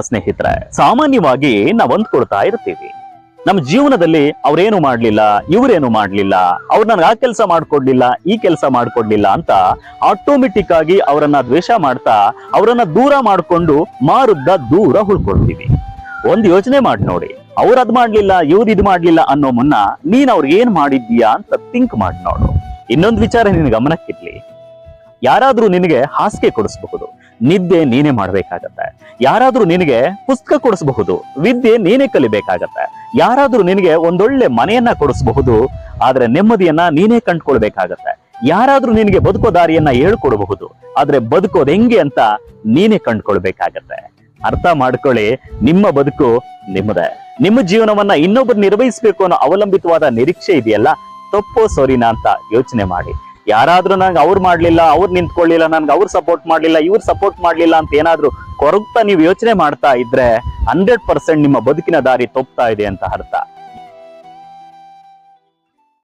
ಸ್ನೇಹಿತರೆ. ಸಾಮಾನ್ಯವಾಗಿ ನಾವ್ ಅಂದ್ಕೊಳ್ತಾ ಇರ್ತೀವಿ. ನಮ್ಮ ಜೀವನದಲ್ಲಿ ಅವ್ರೇನು ಮಾಡ್ಲಿಲ್ಲ, ಇವ್ರೇನು ಮಾಡ್ಲಿಲ್ಲ, ಅವ್ರು ನನ್ಗೆ ಆ ಕೆಲಸ ಮಾಡ್ಕೊಡ್ಲಿಲ್ಲ, ಈ ಕೆಲಸ ಮಾಡ್ಕೊಡ್ಲಿಲ್ಲ ಅಂತ ಆಟೋಮೆಟಿಕ್ ಆಗಿ ಅವರನ್ನ ದ್ವೇಷ ಮಾಡ್ತಾ ಅವರನ್ನ ದೂರ ಮಾಡ್ಕೊಂಡು ಮಾರುದ್ದ ದೂರ ಉಳ್ಕೊಳ್ತೀವಿ. ಒಂದ್ ಯೋಚನೆ ಮಾಡಿ ನೋಡಿ. ಅವ್ರ ಅದ್ ಮಾಡ್ಲಿಲ್ಲ, ಇವ್ರು ಇದ್ ಮಾಡ್ಲಿಲ್ಲ ಅನ್ನೋ ಮುನ್ನ ನೀನ್ ಅವ್ರಿಗೆ ಏನ್ ಮಾಡಿದ್ದೀಯಾ ಅಂತ ಥಿಂಕ್ ಮಾಡಿ ನೋಡು. ಇನ್ನೊಂದು ವಿಚಾರ ನಿನ್ ಗಮನಕ್ಕಿರ್ಲಿ. ಯಾರಾದ್ರೂ ನಿನಗೆ ಹಾಸಿಗೆ ಕೊಡಿಸಬಹುದು. ನಿದ್ದೆ ನೀನೇ ಮಾಡ್ಬೇಕಾಗತ್ತೆ. ಯಾರಾದ್ರೂ ನಿನಗೆ ಪುಸ್ತಕ ಕೊಡಿಸಬಹುದು. ವಿದ್ಯೆ ನೀನೇ ಕಲಿಬೇಕಾಗತ್ತೆ. ಯಾರಾದ್ರೂ ನಿನಗೆ ಒಂದೊಳ್ಳೆ ಮನೆಯನ್ನ ಕೊಡಿಸಬಹುದು. ಆದ್ರೆ ನೆಮ್ಮದಿಯನ್ನ ನೀನೇ ಕಂಡ್ಕೊಳ್ಬೇಕಾಗತ್ತೆ. ಯಾರಾದ್ರೂ ನಿನಗೆ ಬದುಕೋ ದಾರಿಯನ್ನ ಹೇಳ್ಕೊಡಬಹುದು. ಆದ್ರೆ ಬದುಕೋದ್ ಹೆಂಗೆ ಅಂತ ನೀನೇ ಕಂಡ್ಕೊಳ್ಬೇಕಾಗತ್ತೆ. ಅರ್ಥ ಮಾಡ್ಕೊಳ್ಳಿ, ನಿಮ್ಮ ಬದುಕು ನಿಮ್ಮದೇ. ನಿಮ್ಮ ಜೀವನವನ್ನ ಇನ್ನೊಬ್ಬರು ನಿರ್ವಹಿಸಬೇಕು ಅನ್ನೋ ಅವಲಂಬಿತವಾದ ನಿರೀಕ್ಷೆ ಇದೆಯಲ್ಲ? ತಪ್ಪೋ ಸೋರಿನಾ ಅಂತ ಯೋಚನೆ ಮಾಡಿ. ಯಾರಾದ್ರೂ ನಂಗೆ ಅವ್ರು ಮಾಡ್ಲಿಲ್ಲ, ಅವ್ರು ನಿಂತ್ಕೊಳ್ಳಿಲ್ಲ, ನನ್ಗೆ ಅವ್ರು ಸಪೋರ್ಟ್ ಮಾಡ್ಲಿಲ್ಲ, ಇವ್ರು ಸಪೋರ್ಟ್ ಮಾಡ್ಲಿಲ್ಲ ಅಂತ ಏನಾದ್ರೂ ಕೊರಗ್ತಾ ನೀವು ಯೋಚನೆ ಮಾಡ್ತಾ ಇದ್ರೆ ಹಂಡ್ರೆಡ್ ಪರ್ಸೆಂಟ್ ನಿಮ್ಮ ಬದುಕಿನ ದಾರಿ ತಪ್ಪುತ್ತಾ ಇದೆ ಅಂತ ಅರ್ಥ.